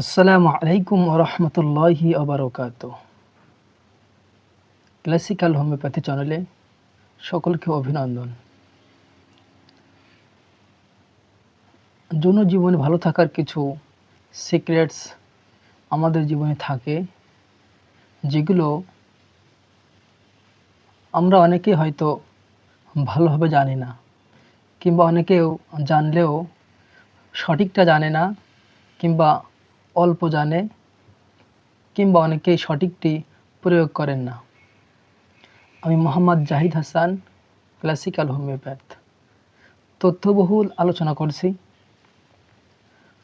আসসালামু আলাইকুম রহমতুল্লাহি আবরকাত ক্লাসিক্যাল হোমিওপ্যাথি চ্যানেলে সকলকে অভিনন্দন। যৌন জীবনে ভালো থাকার কিছু সিক্রেটস আমাদের জীবনে থাকে, যেগুলো আমরা অনেকে হয়তো ভালোভাবে জানি না, কিংবা অনেকেও জানলেও সঠিকটা জানে না, কিংবা অল্প জানে কিংবা অনেকেই সঠিকটি প্রয়োগ করেন না। আমি মোহাম্মদ জাহিদ হাসান, ক্লাসিক্যাল হোমিওপ্যাথ। তথ্যবহুল আলোচনা করছি।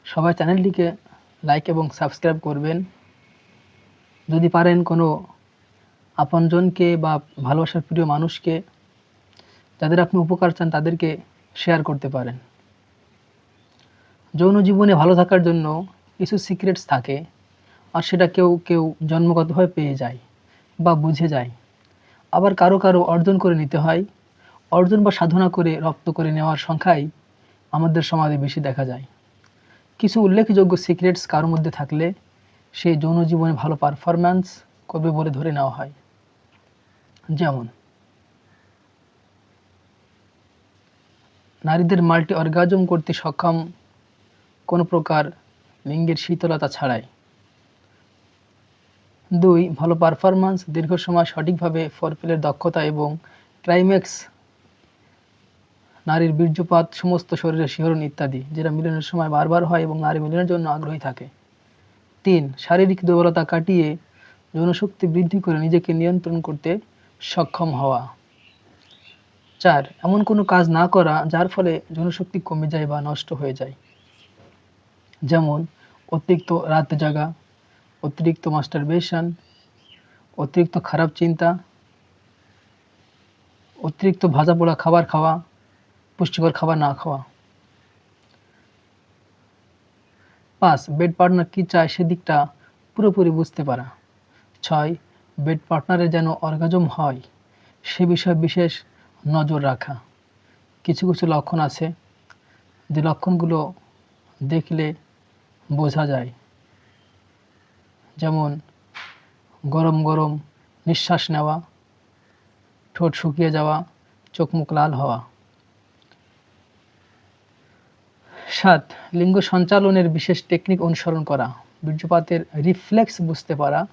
সবাই চ্যানেলটিকে লাইক এবং সাবস্ক্রাইব করবেন। যদি পারেন কোনো আপনজনকে বা ভালোবাসার প্রিয় মানুষকে, যাদের আপনি উপকার চান তাদেরকে শেয়ার করতে পারেন। যৌন জীবনে ভালো থাকার জন্য কিছু সিক্রেটস থাকে আর সেটা কেউ কেউ জন্মগতভাবে পেয়ে যায় বা বুঝে যায়। আবার কারও কারও অর্জন করে নিতে হয়। অর্জন বা সাধনা করে রপ্ত করে নেওয়ার সংখ্যাই আমাদের সমাজে বেশি দেখা যায়। কিছু উল্লেখযোগ্য সিক্রেটস কারোর মধ্যে থাকলে সে যৌন জীবনে ভালো পারফরম্যান্স করবে বলে ধরে নেওয়া হয়? যেমন, নারীদের মাল্টি অর্গাজম করতে সক্ষম কোনো প্রকার লিঙ্গের শীতলতা ছাড়াই। দুই, ভালো পারফরম্যান্স দীর্ঘ সময় সঠিকভাবে ফরফিলের দক্ষতা এবং ক্লাইম্যাক্স নারীর বীর্যপাত, সমস্ত শরীরের শিহরণ ইত্যাদি, যেটা মিলনের সময় বারবার হয় এবং নারী মিলনের জন্য আগ্রহী থাকে। তিন, শারীরিক দুর্বলতা কাটিয়ে যৌনশক্তি বৃদ্ধি করে নিজেকে নিয়ন্ত্রণ করতে সক্ষম হওয়া। চার, এমন কোনো কাজ না করা, যার ফলে যৌনশক্তি কমে যায় বা নষ্ট হয়ে যায়। যেমন অতিরিক্ত রাত জাগা, অতিরিক্ত মাস্টারবেশন অতিরিক্ত খারাপ চিন্তা, অতিরিক্ত ভাজা পোড়া খাবার খাওয়া, পুষ্টিকর খাবার না খাওয়া। পাঁচ বেড পার্টনার কী চায় সেদিকটা পুরোপুরি বুঝতে পারা। ছয় বেড পার্টনারের যেন অর্গাজম হয়, সে বিষয়ে বিশেষ নজর রাখা। কিছু কিছু লক্ষণ আছে। যে লক্ষণগুলো দেখলে বোঝা যায়। যেমন, গরম গরম নিঃশ্বাস নেওয়া, ঠোঁট শুকিয়ে যাওয়া, চোখ মুখ লাল হওয়া। সাত, লিঙ্গ সঞ্চালনের বিশেষ টেকনিক অনুসরণ করা, বীর্যপাতের রিফ্লেক্স বুঝতে পারা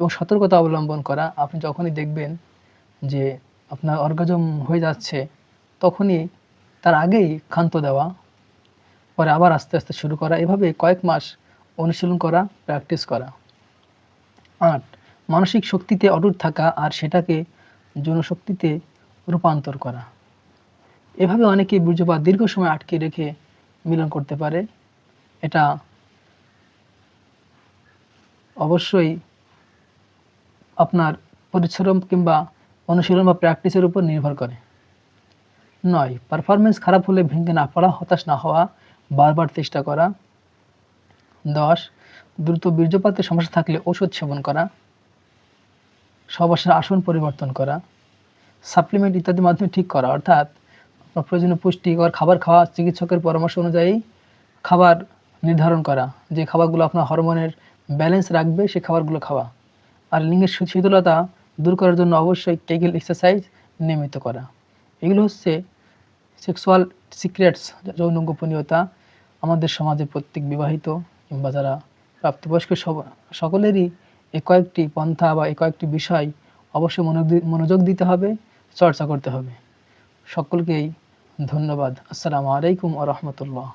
এবং সতর্কতা অবলম্বন করা। আপনি যখনই দেখবেন যে আপনার অর্গাজম হয়ে যাচ্ছে, তখনই তার আগেই ক্ষান্ত দেওয়া পরে আবার আস্তে আস্তে শুরু করা। এভাবে কয়েক মাস অনুশীলন করা প্র্যাকটিস করা। আট, মানসিক শক্তিতে অটুট থাকা আর সেটাকে জনশক্তিতে রূপান্তর করা। এভাবে অনেকে বীর্যপাত দীর্ঘ সময় আটকে রেখে মিলন করতে পারে। এটা অবশ্যই আপনার পরিশ্রম কিংবা অনুশীলন বা প্র্যাকটিসের উপর নির্ভর করে। নয় পারফরমেন্স খারাপ হলে ভেঙে না পড়া, হতাশ না হওয়া বারবার চেষ্টা করা। দশ, দ্রুত বীর্যপাতের সমস্যা থাকলে ওষুধ সেবন করা। সবাসের আসন পরিবর্তন করা। সাপ্লিমেন্ট ইত্যাদির মাধ্যমে ঠিক করা। অর্থাৎ, প্রয়োজনীয় পুষ্টিকর খাবার খাওয়া, চিকিৎসকের পরামর্শ অনুযায়ী খাবার নির্ধারণ করা। যে খাবারগুলো আপনার হরমোনের ব্যালেন্স রাখবে, সে খাবারগুলো খাওয়া। আর লিঙ্গের শীতলতা দূর করার জন্য অবশ্যই কেগেল এক্সারসাইজ নিয়মিত করা। এগুলো হচ্ছে সেক্সুয়াল সিক্রেটস, যৌন গোপনীয়তা আমাদের সমাজে প্রত্যেক বিবাহিত কিংবা যারা প্রাপ্তবয়স্ক সকলেরই এ কয়েকটি পন্থা বা এ কয়েকটি বিষয় অবশ্যই মনোযোগ দিতে হবে, চর্চা করতে হবে। সকলকেই ধন্যবাদ। আসসালামু আলাইকুম আ রহমতুল্লাহ।